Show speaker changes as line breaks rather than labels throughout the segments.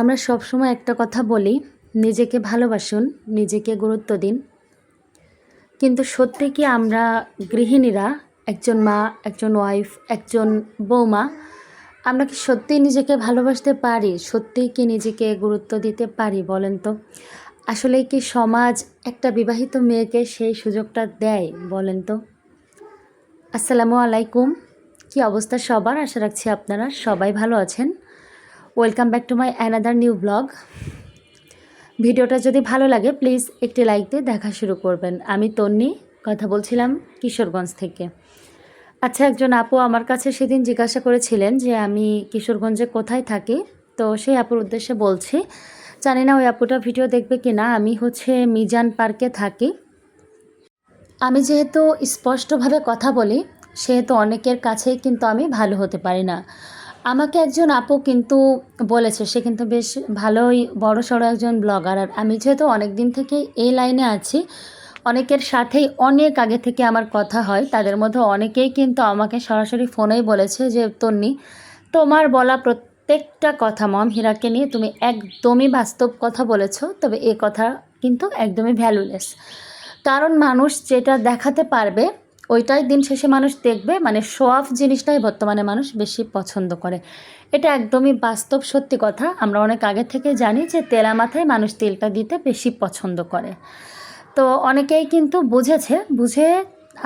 আমরা সবসময় একটা কথা বলি, নিজেকে ভালোবাসুন, নিজেকে গুরুত্ব দিন। কিন্তু সত্যি কি আমরা গৃহিণীরা, একজন মা, একজন ওয়াইফ একজন বৌমা, আমরা কি সত্যিই নিজেকে ভালোবাসতে পারি? সত্যিই কি নিজেকে গুরুত্ব দিতে পারি বলেন তো? আসলে কি সমাজ একটা বিবাহিত মেয়েকে সেই সুযোগটা দেয় বলেন তো? আসসালামু আলাইকুম। কি অবস্থা সবার? আশা রাখছি আপনারা সবাই ভালো আছেন। Welcome back to my another new blog. ভিডিওটা যদি ভালো লাগে, প্লিজ একটি লাইক দিয়ে দেখা শুরু করবেন। আমি তন্নি, কথা বলছিলাম কিশোরগঞ্জ থেকে। আচ্ছা একজন আপু আমার কাছে সেদিন জিজ্ঞাসা করেছিলেন যে, আমি কিশোরগঞ্জে কোথায় থাকি? তো সেই আপুর উদ্দেশ্যে বলছি, জানি না ওই আপুটা ভিডিও দেখবে কি না। আমি হচ্ছে মিজান পার্কে থাকি। আমি যেহেতু স্পষ্টভাবে কথা বলি, সেহেতু অনেকের কাছেই কিন্তু আমি ভালো হতে পারি না। আমাকে একজন আপু কিন্তু বলেছে, সে কিন্তু বেশ ভালোই বড় সড়ো একজন ব্লগার আর আমি যেহেতু অনেক দিন থেকে এই লাইনে আছি, অনেকের সাথেই অনেক আগে থেকে আমার কথা হয়, তাদের মধ্যে অনেকেই কিন্তু আমাকে সরাসরি ফোনেই বলেছে যে, তন্নি, তোমার বলা প্রত্যেকটা কথা মম হীরাকে নিয়ে তুমি একদমই বাস্তব কথা বলেছ, তবে এ কথা কিন্তু একদমই ভ্যালুলেস কারণ মানুষ যেটা দেখাতে পারবে ওইটাই দিন শেষে মানুষ দেখবে মানে শো অফ জিনিসটাই বর্তমানে মানুষ বেশি পছন্দ করে। এটা একদমই বাস্তব সত্যি কথা। আমরা অনেক আগে থেকে জানি যে তেলা মাথায় মানুষ তেলটা দিতে বেশি পছন্দ করে। তো অনেকেই কিন্তু বুঝেছে, বুঝে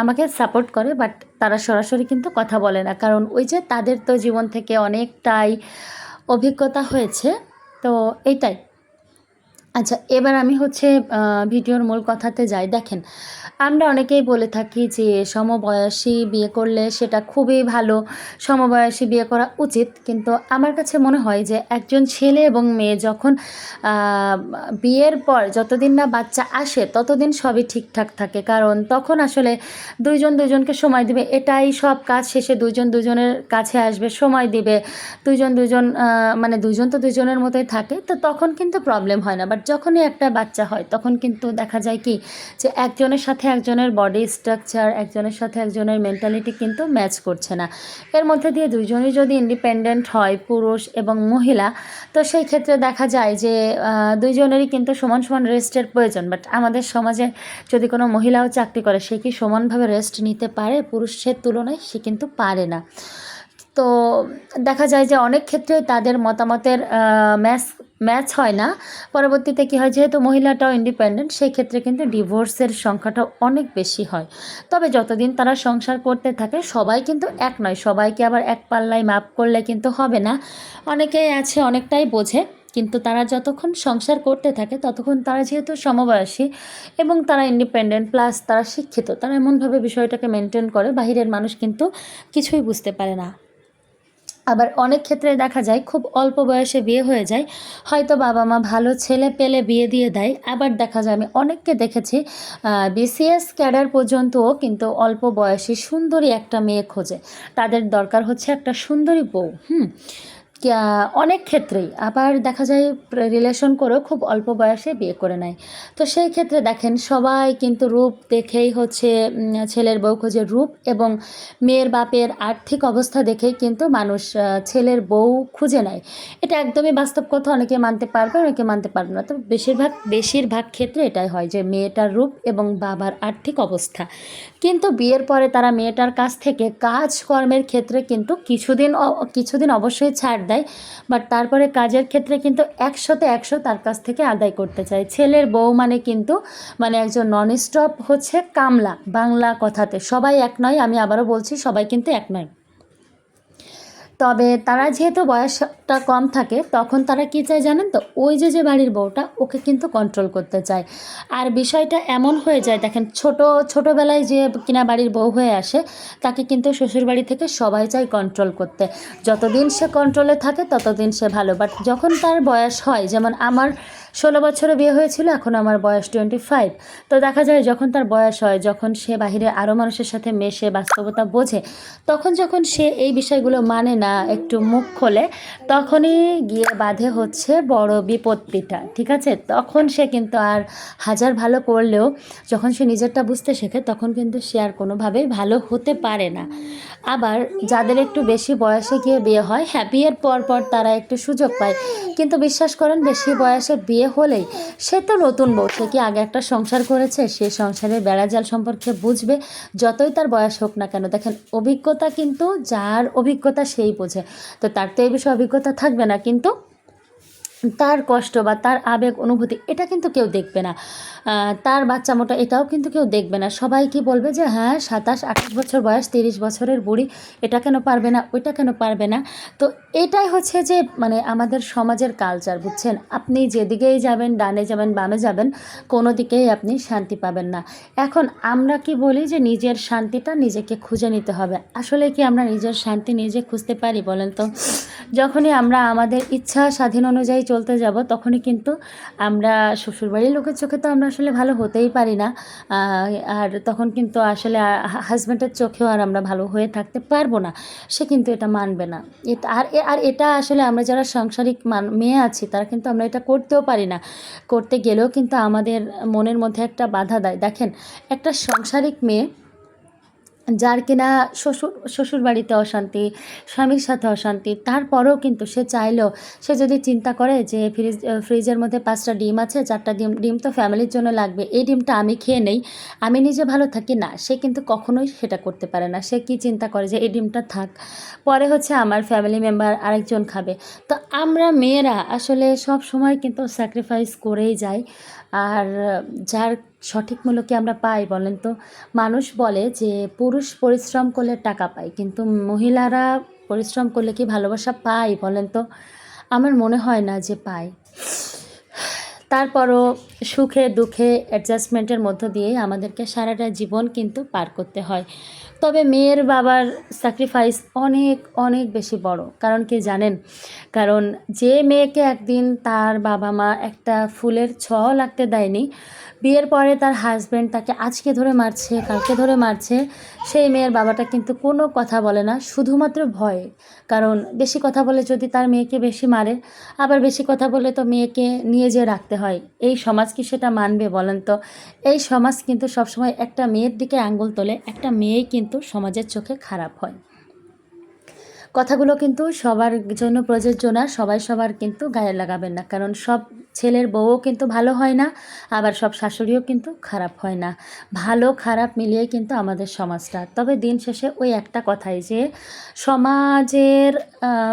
আমাকে সাপোর্ট করে বাট তারা সরাসরি কিন্তু কথা বলে না। কারণ ওই যে তাদের তো জীবন থেকে অনেকটাই অভিজ্ঞতা হয়েছে, তো এইটাই। আচ্ছা এবার আমি হচ্ছে ভিডিওর মূল কথাতে যাই। দেখেন, আমরা অনেকেই বলে থাকি যে, সমবয়সী বিয়ে করলে সেটা খুবই ভালো, সমবয়সী বিয়ে করা উচিত। কিন্তু আমার কাছে মনে হয় যে, একজন ছেলে এবং মেয়ে যখন বিয়ের পর যতদিন না বাচ্চা আসে, ততদিন সবই ঠিকঠাক থাকে। কারণ তখন আসলে দুইজন দুজনকে সময় দিবে, এটাই সব কাজ। শেষে দুজন দুজনের কাছে আসবে, সময় দিবে। দুইজন দুজন মানে দুজন তো দুজনের মতোই থাকে, তো তখন কিন্তু প্রবলেম হয় না। বাট যখনই একটা বাচ্চা হয়, তখন কিন্তু দেখা যায় কি যে একজনের সাথে একজনের বডি স্ট্রাকচার একজনের সাথে একজনের মেন্টালিটি কিন্তু ম্যাচ করছে না। এর মধ্যে দিয়ে দুজনই যদি ইন্ডিপেন্ডেন্ট হয়, পুরুষ এবং মহিলা, তো সেই ক্ষেত্রে দেখা যায় যে দুইজনেরই কিন্তু সমান সমান রেস্টের প্রয়োজন। বাট আমাদের সমাজে যদি কোনো মহিলাও চাকরি করে, সে কি সমানভাবে রেস্ট নিতে পারে? পুরুষের তুলনায় সে কিন্তু পারে না। তো দেখা যায় যে অনেক ক্ষেত্রে তাদের মতামতের ম্যাচ ম্যাচ হয় না। পরবর্তীতে কী হয়, যেহেতু মহিলাটাও ইন্ডিপেন্ডেন্ট সেই ক্ষেত্রে কিন্তু ডিভোর্সের সংখ্যাটা অনেক বেশি হয়। তবে যতদিন তারা সংসার করতে থাকে, সবাই কিন্তু এক নয়। সবাইকে আবার এক পাল্লায় মাপ করলে কিন্তু হবে না। অনেকেই আছে, অনেকটাই বোঝে। কিন্তু তারা যতক্ষণ সংসার করতে থাকে, ততক্ষণ তারা যেহেতু সমবয়সী এবং তারা ইন্ডিপেন্ডেন্ট প্লাস তারা শিক্ষিত, তারা এমনভাবে বিষয়টাকে মেনটেন করে, বাহিরের মানুষ কিন্তু কিছুই বুঝতে পারে না। আবার অনেক ক্ষেত্রে দেখা যায় খুব অল্প বয়সে বিয়ে হয়ে যায়, হয়তো বাবা মা ভালো ছেলে পেলে বিয়ে দিয়ে দেয়। আবার দেখা যায় আমি অনেককে দেখেছি বিসিএস ক্যাডার পর্যন্তও কিন্তু অল্প বয়সে সুন্দরী একটা মেয়ে খোঁজে। তাদের দরকার হচ্ছে একটা সুন্দরী বউ, হুম? অনেক ক্ষেত্রেই। আবার দেখা যায় রিলেশন করেও খুব অল্প বয়সে বিয়ে করে নেয়। তো সেই ক্ষেত্রে দেখেন, সবাই কিন্তু রূপ দেখেই হচ্ছে ছেলের বউ খোঁজে রূপ এবং মেয়ের বাপের আর্থিক অবস্থা দেখেই কিন্তু মানুষ ছেলের বউ খুঁজে নেয়। এটা একদমই বাস্তব কথা, অনেকে মানতে পারবে, অনেকে মানতে পারবে না। তো বেশিরভাগ বেশিরভাগ ক্ষেত্রে এটাই হয় যে, মেয়েটার রূপ এবং বাবার আর্থিক অবস্থা। কিন্তু বিয়ের পরে তারা মেয়েটার কাছ থেকে কাজকর্মের ক্ষেত্রে কিন্তু কিছুদিন কিছুদিন অবশ্যই ছাড় দেয়। বাট তারপরে কাজের ক্ষেত্রে কিন্তু একশোতে একশো তার কাছ থেকে আদায় করতে চায়। ছেলের বউ মানে কিন্তু মানে একজন নন স্টপ হচ্ছে কামলা, বাংলা কথাতে। সবাই এক নয়, আমি আবারও বলছি, সবাই কিন্তু এক নয়। তবে তারা যেহেতু বয়সটা কম থাকে, তখন তারা কি চায় জানেন তো? ওই যে যে বাড়ির বউটা, ওকে কিন্তু কন্ট্রোল করতে চায়। আর বিষয়টা এমন হয়ে যায়, দেখেন ছোট, ছোটোবেলায় যে কিনা বাড়ির বউ হয়ে আসে, তাকে কিন্তু শ্বশুর বাড়ি থেকে সবাই চায় কন্ট্রোল করতে। যতদিন সে কন্ট্রোলে থাকে, ততদিন সে ভালো। বাট যখন তার বয়স হয়, যেমন আমার ষোলো বছরে বিয়ে হয়েছিল, এখন আমার বয়স টোয়েন্টি ফাইভ তো দেখা যায় যখন তার বয়স হয়, যখন সে বাহিরে আরও মানুষের সাথে মেশে, বাস্তবতা বোঝে, তখন যখন সে এই বিষয়গুলো মানে না, একটু মুখ খোলে, তখনই গিয়ে বাধে হচ্ছে বড় বিপত্তিটা, ঠিক আছে? তখন সে কিন্তু আর হাজার ভালো করলেও যখন সে নিজেরটা বুঝতে শেখে, তখন কিন্তু সে আর কোনোভাবেই ভালো হতে পারে না। আবার যাদের একটু বেশি বয়সে গিয়ে বিয়ে হয় হ্যাঁ বিয়ের পর পর তারা একটু সুযোগ পায়। কিন্তু বিশ্বাস করেন, বেশি বয়সে বিয়ে হলেই সে তো নতুন বউ, সে কি আগে একটা সংসার করেছে? সে সংসারের বেড়াজাল সম্পর্কে বুঝবে, যতই তার বয়স হোক না কেন। দেখেন, অভিজ্ঞতা কিন্তু, যার অভিজ্ঞতা সেই বোঝে। তো তার তো এই বিষয়ে অভিজ্ঞতা থাকবে না, কিন্তু তার কষ্ট বা তার আবেগ অনুভূতি, এটা কিন্তু কেউ দেখবে না। তার বাচ্চা মোটা, এটাও কিন্তু কেউ দেখবে না। সবাই কি বলবে যে হ্যাঁ সাতাশ, আঠাশ বছর বয়স, তিরিশ বছরের বুড়ি, এটা কেন পারবে না, ওইটা কেন পারবে না? তো এটাই হচ্ছে যে মানে আমাদের সমাজের কালচার বুঝছেন? আপনি যেদিকেই যাবেন, ডানে যাবেন, বামে যাবেন, কোনো দিকেই আপনি শান্তি পাবেন না। এখন আমরা কি বলি যে, নিজের শান্তিটা নিজেকে খুঁজে নিতে হবে। আসলে কি আমরা নিজের শান্তি নিজে খুঁজতে পারি বলেন তো? যখনই আমরা আমাদের ইচ্ছা স্বাধীন অনুযায়ী চলতে যাব, তখনই কিন্তু আমরা শ্বশুরবাড়ির লোকের চোখে তো আমরা আসলে ভালো হতেই পারি না। আর তখন কিন্তু আসলে হাজব্যান্ডের চোখেও আর আমরা ভালো হয়ে থাকতে পারব না, সে কিন্তু এটা মানবে না। এটা, আর আর এটা আসলে আমরা যারা সাংসারিক মান, মেয়ে আছি, তারা কিন্তু আমরা এটা করতেও পারি না। করতে গেলেও কিন্তু আমাদের মনের মধ্যে একটা বাধা দেয়। দেখেন, একটা সাংসারিক মেয়ে যার কিনা শ্বশুর শ্বশুর বাড়িতে অশান্তি, স্বামীর সাথে অশান্তি, তারপরেও কিন্তু সে চাইলেও সে যদি চিন্তা করে যে ফ্রিজ ফ্রিজের মধ্যে পাঁচটা ডিম আছে, চারটা ডিম ডিম তো ফ্যামিলির জন্য লাগবে, এই ডিমটা আমি খেয়ে নেই, আমি নিজে ভালো থাকি, না, সে কিন্তু কখনোই সেটা করতে পারে না। সে কি চিন্তা করে যে এই ডিমটা থাক, পরে হচ্ছে আমার ফ্যামিলি মেম্বার আরেকজন খাবে। তো আমরা মেয়েরা আসলে সব সময় কিন্তু স্যাক্রিফাইস করেই যাই, আর যার সঠিক মূল্য কি আমরা পাই, বলেন তো? মানুষ বলে যে, পুরুষ পরিশ্রম করলে টাকা পায়, কিন্তু মহিলারা পরিশ্রম করলে কি ভালোবাসা পায়, বলেন তো? আমার মনে হয় না যে পায়। তারপরও সুখে দুঃখে অ্যাডজাস্টমেন্টের মধ্য দিয়ে আমাদেরকে সারাটা জীবন কিন্তু পার করতে হয়। তবে মেয়ের বাবার স্যাক্রিফাইস অনেক অনেক বেশি বড়। কারণ কি জানেন? কারণ যে মেয়েকে একদিন তার বাবা মা একটা ফুলের ছ লাগতে দেয়নি, বিয়ের পরে তার হাজব্যান্ড তাকে আজকে ধরে মারছে, কালকে ধরে মারছে সেই মেয়ের বাবাটা কিন্তু কোনো কথা বলে না, শুধুমাত্র ভয়ে। কারণ বেশি কথা বলে যদি তার মেয়েকে বেশি মারে, আবার বেশি কথা বলে তো মেয়েকে নিয়ে যেয়ে রাখতে হয়। এই সমাজ কি সেটা মানবে বলেন তো? এই সমাজ কিন্তু সবসময় একটা মেয়ের দিকে আঙ্গুল তোলে, একটা মেয়েই কিন্তু সমাজের চোখে খারাপ হয়। কথাগুলো কিন্তু সবার জন্য প্রযোজ্য না, সবাই সবার কিন্তু গায়ে লাগাবেন না। কারণ সব ছেলের বউও কিন্তু ভালো হয় না, আবার সব শাশুড়িও কিন্তু খারাপ হয় না। ভালো, খারাপ মিলিয়ে কিন্তু আমাদের সমাজটা। তবে দিন শেষে ওই একটা কথাই যে, সমাজের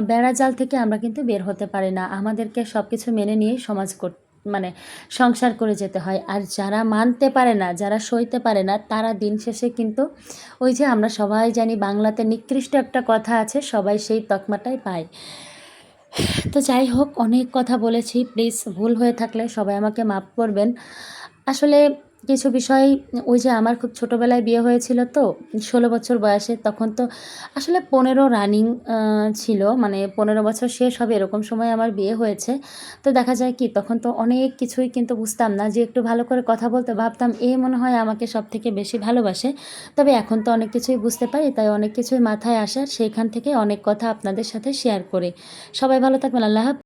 বেড়াজাল থেকে আমরা কিন্তু বের হতে পারি না। আমাদেরকে সব কিছু মেনে নিয়ে সমাজ কর মানে সংসার করে যেতে হয়। আর যারা মানতে পারে না, যারা সইতে পারে না, তারা দিন শেষে কিন্তু ওই যে আমরা সবাই জানি বাংলাতে নিকৃষ্ট একটা কথা আছে, সবাই সেই তকমাটাই পায়। তো যাই হোক, অনেক কথা বলেছি। প্লিজ ভুল হয়ে থাকলে সবাই আমাকে মাফ করবেন। আসলে কিছু বিষয়, ওই যে আমার খুব ছোটোবেলায় বিয়ে হয়েছিল তো, ষোলো বছর বয়সে, তখন তো আসলে পনেরো রানিং ছিল মানে পনেরো বছর শেষ হবে এরকম সময় আমার বিয়ে হয়েছে। তো দেখা যায় কি, তখন তো অনেক কিছুই কিন্তু বুঝতাম না, যে একটু ভালো করে কথা বলতে ভাবতাম, এ মনে হয় আমাকে সব থেকে বেশি ভালোবাসে। তবে এখন তো অনেক কিছুই বুঝতে পারি, তাই অনেক কিছুই মাথায় আসে, আর সেইখান থেকে অনেক কথা আপনাদের সাথে শেয়ার করি। সবাই ভালো থাকবেন, আল্লাহ।